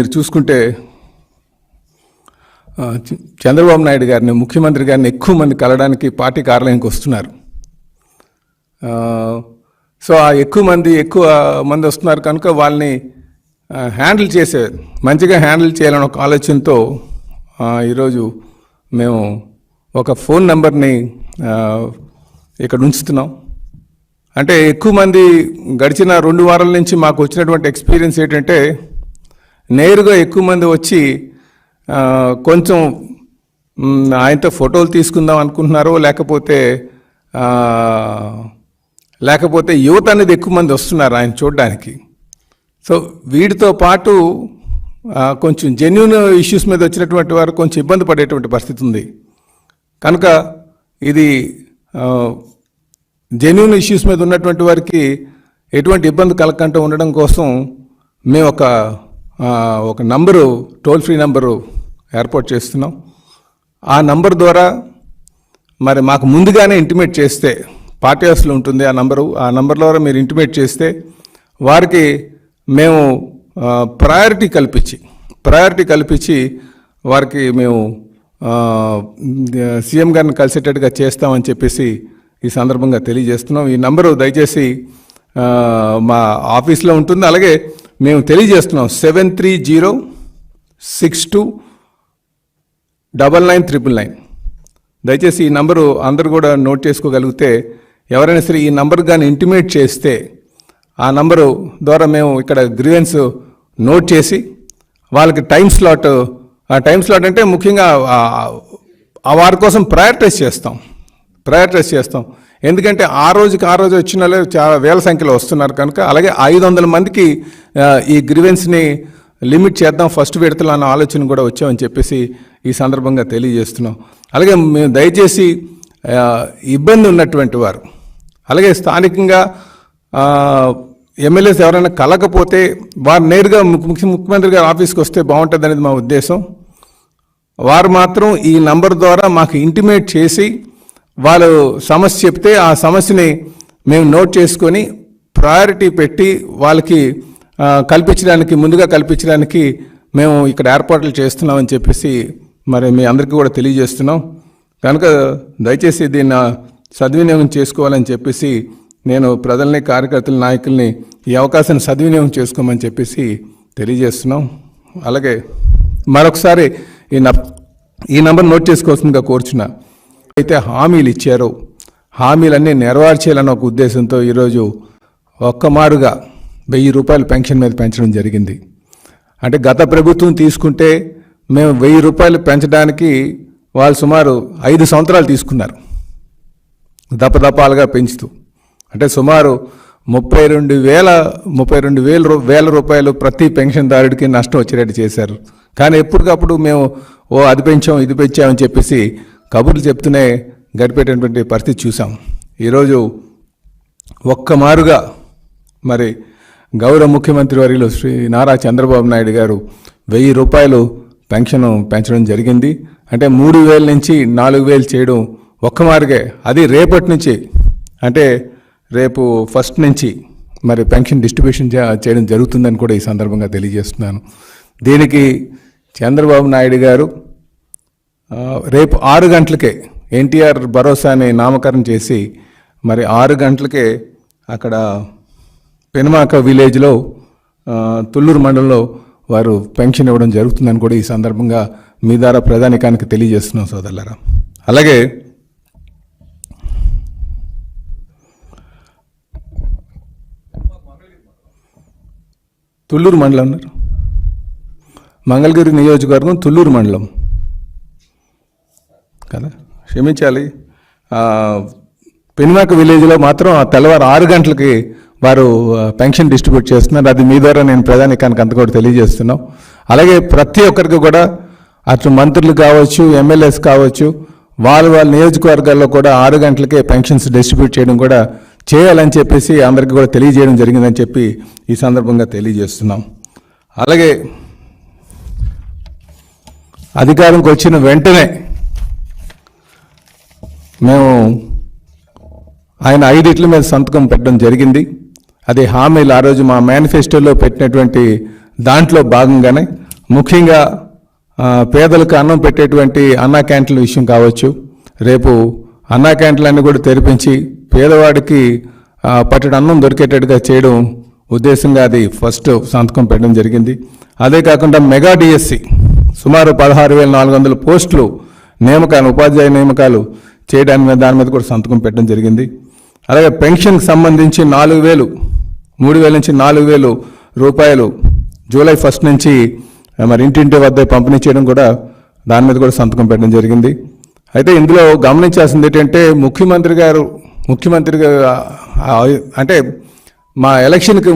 మీరు చూసుకుంటే చంద్రబాబు నాయుడు గారిని ముఖ్యమంత్రి గారిని ఎక్కువ మంది కలవడానికి పార్టీ కార్యాలయానికి వస్తున్నారు. సో ఆ ఎక్కువ మంది ఎక్కువ మంది వస్తున్నారు కనుక వాళ్ళని హ్యాండిల్ చేసే మంచిగా హ్యాండిల్ చేయాలని ఒక ఆలోచనతో ఈరోజు మేము ఒక ఫోన్ నెంబర్ని ఇక్కడ ఉంచుతున్నాం. అంటే ఎక్కువ మంది గడిచిన రెండు వారాల నుంచి మాకు వచ్చినటువంటి ఎక్స్పీరియన్స్ ఏంటంటే నేరుగా ఎక్కువ మంది వచ్చి కొంచెం ఆయనతో ఫోటోలు తీసుకుందాం అనుకుంటున్నారో లేకపోతే లేకపోతే యువత అనేది ఎక్కువ మంది వస్తున్నారు ఆయన చూడడానికి. సో వీటితో పాటు కొంచెం జెన్యున్ ఇష్యూస్ మీద వచ్చినటువంటి వారు కొంచెం ఇబ్బంది పడేటువంటి పరిస్థితి ఉంది. కనుక ఇది జెన్యున్ ఇష్యూస్ మీద ఉన్నటువంటి వారికి ఎటువంటి ఇబ్బంది కలగకుండా ఉండడం కోసం మేము ఒక ఒక నంబరు టోల్ ఫ్రీ నంబరు ఏర్పాటు చేస్తున్నాం. ఆ నంబర్ ద్వారా మరి మాకు ముందుగానే ఇంటిమేట్ చేస్తే పార్టీ హౌస్లో ఉంటుంది ఆ నంబరు. ఆ నంబర్ ద్వారా మీరు ఇంటిమేట్ చేస్తే వారికి మేము ప్రయారిటీ కల్పించి ప్రయారిటీ కల్పించి వారికి మేము సీఎం గారిని కలిసేటట్టుగా చేస్తామని చెప్పేసి ఈ సందర్భంగా తెలియజేస్తున్నాం. ఈ నంబరు దయచేసి మా ఆఫీస్లో ఉంటుంది. అలాగే మేము తెలియజేస్తున్నాం seven three zero six two double nine triple nine. దయచేసి ఈ నంబరు అందరు కూడా నోట్ చేసుకోగలిగితే ఎవరైనా సరే ఈ నంబర్ కానీ ఇంటిమేట్ చేస్తే ఆ నంబరు ద్వారా మేము ఇక్కడ గ్రీవెన్స్ నోట్ చేసి వాళ్ళకి టైం స్లాట్ ఆ టైం స్లాట్ అంటే ముఖ్యంగా ఆ వారి కోసం ప్రయారిటైజ్ చేస్తాం. ప్రయారిటైజ్ చేస్తాం. ఎందుకంటే ఆ రోజుకి ఆ రోజు వచ్చిన చాలా వేల సంఖ్యలో వస్తున్నారు కనుక అలాగే ఐదు వందల మందికి ఈ గ్రీవెన్స్ని లిమిట్ చేద్దాం ఫస్ట్ విడతలు అన్న ఆలోచన కూడా వచ్చామని చెప్పేసి ఈ సందర్భంగా తెలియజేస్తున్నాం. అలాగే మేము దయచేసి ఇబ్బంది ఉన్నటువంటి వారు అలాగే స్థానికంగా ఎమ్మెల్యేస్ ఎవరైనా కలకపోతే వారు నేరుగా ముఖ్య ముఖ్య- ముఖ్యమంత్రి గారి ఆఫీస్కి వస్తే బాగుంటుంది అనేది మా ఉద్దేశం. వారు మాత్రం ఈ నంబర్ ద్వారా మాకు ఇంటిమేట్ చేసి వాళ్ళు సమస్య చెప్తే ఆ సమస్యని మేము నోట్ చేసుకొని ప్రయారిటీ పెట్టి వాళ్ళకి కల్పించడానికి ముందుగా కల్పించడానికి మేము ఇక్కడ ఏర్పాట్లు చేస్తున్నామని చెప్పేసి మరి మీ అందరికీ కూడా తెలియజేస్తున్నాం. కనుక దయచేసి దీన్ని సద్వినియోగం చేసుకోవాలని చెప్పేసి నేను ప్రజల్ని కార్యకర్తల నాయకుల్ని ఈ అవకాశాన్ని సద్వినియోగం చేసుకోమని చెప్పేసి తెలియజేస్తున్నాం. అలాగే మరొకసారి ఈ ఈ నంబర్ నోట్ చేసుకోవాల్సిందిగా కోరుచున్నా. అయితే హామీలు ఇచ్చారో హామీలన్నీ నెరవేర్చేయాలన్న ఒక ఉద్దేశంతో ఈరోజు ఒక్కమారుగా వెయ్యి రూపాయలు పెన్షన్ మీద పెంచడం జరిగింది. అంటే గత ప్రభుత్వం తీసుకుంటే మేము వెయ్యి రూపాయలు పెంచడానికి వాళ్ళు సుమారు ఐదు సంవత్సరాలు తీసుకున్నారు. దపదపాలుగా పెంచుతూ. అంటే సుమారు ముప్పై రెండు వేల ముప్పై రెండు వేల రూ- వేల రూపాయలు ప్రతి పెన్షన్దారుడికి నష్టం వచ్చేటట్టు చేశారు. కానీ ఎప్పటికప్పుడు మేము ఓ అది పెంచాం ఇది పెంచామని చెప్పేసి కబుర్లు చెప్తూనే గడిపేటటువంటి పరిస్థితి చూసాం ఈరోజు ఒక్కమారుగా మరి గౌరవ ముఖ్యమంత్రి వారిలో శ్రీ నారా చంద్రబాబు నాయుడు గారు వెయ్యి రూపాయలు పెన్షన్ పెంచడం జరిగింది. అంటే మూడు వేల నుంచి నాలుగు వేలు చేయడం ఒక్క మార్గే. అది రేపటి నుంచి అంటే రేపు ఫస్ట్ నుంచి మరి పెన్షన్ డిస్ట్రిబ్యూషన్ చేయడం జరుగుతుందని కూడా ఈ సందర్భంగా తెలియజేస్తున్నాను. దీనికి చంద్రబాబు నాయుడు గారు రేపు ఆరు గంటలకే ఎన్టీఆర్ భరోసాని నామకరణం చేసి మరి ఆరు గంటలకే అక్కడ పెనుమాక విలేజ్లో తుళ్ళూరు మండలంలో వారు పెన్షన్ ఇవ్వడం జరుగుతుందని కూడా ఈ సందర్భంగా మీ ద్వారా ప్రధానికానికి తెలియజేస్తున్నాం సోదరులరా. అలాగే తుళ్ళూరు మండలం అన్నారు. మంగళగిరి నియోజకవర్గం తుళ్ళూరు మండలం. కదా? క్షమించాలి. పెనుమాక విలేజ్లో మాత్రం ఆ తెల్లవారు ఆరు గంటలకి వారు పెన్షన్ డిస్ట్రిబ్యూట్ చేస్తున్నారు. అది మీ ద్వారా నేను ప్రధానికానికి అంత కూడా తెలియజేస్తున్నాం. అలాగే ప్రతి ఒక్కరికి కూడా అటు మంత్రులు కావచ్చు ఎమ్మెల్యేస్ కావచ్చు వాళ్ళ వాళ్ళ నియోజకవర్గాల్లో కూడా ఆరు గంటలకే పెన్షన్స్ డిస్ట్రిబ్యూట్ చేయడం కూడా చేయాలని చెప్పేసి అందరికీ కూడా తెలియజేయడం జరిగిందని చెప్పి ఈ సందర్భంగా తెలియజేస్తున్నాం. అలాగే అధికారంకి వచ్చిన వెంటనే మేము ఆయన ఐదిట్ల మీద సంతకం పెట్టడం జరిగింది. అది హామీలు ఆ రోజు మా మేనిఫెస్టోలో పెట్టినటువంటి దాంట్లో భాగంగానే ముఖ్యంగా పేదలకు అన్నం పెట్టేటువంటి అన్నా క్యాంటీన్ల విషయం కావచ్చు రేపు అన్నా క్యాంటీన్లన్నీ కూడా తెరిపించి పేదవాడికి ఆ, అన్నం దొరికేటట్టుగా చేయడం ఉద్దేశంగా అది ఫస్ట్ సంతకం పెట్టడం జరిగింది. అదే కాకుండా మెగా డిఎస్సి సుమారు పదహారు వేల నాలుగు వందల పోస్టులు నియామకాలు ఉపాధ్యాయ నియామకాలు చేయడానికి మీద దాని మీద కూడా సంతకం పెట్టడం జరిగింది. అలాగే పెన్షన్కి సంబంధించి నాలుగు వేలు మూడు వేల నుంచి నాలుగు వేలు రూపాయలు జూలై ఫస్ట్ నుంచి మరి ఇంటింటి వద్ద పంపిణీ చేయడం కూడా దాని మీద కూడా సంతకం పెట్టడం జరిగింది. అయితే ఇందులో గమనించాల్సింది ఏంటంటే ముఖ్యమంత్రి గారు ముఖ్యమంత్రి అంటే మా ఎలక్షన్కి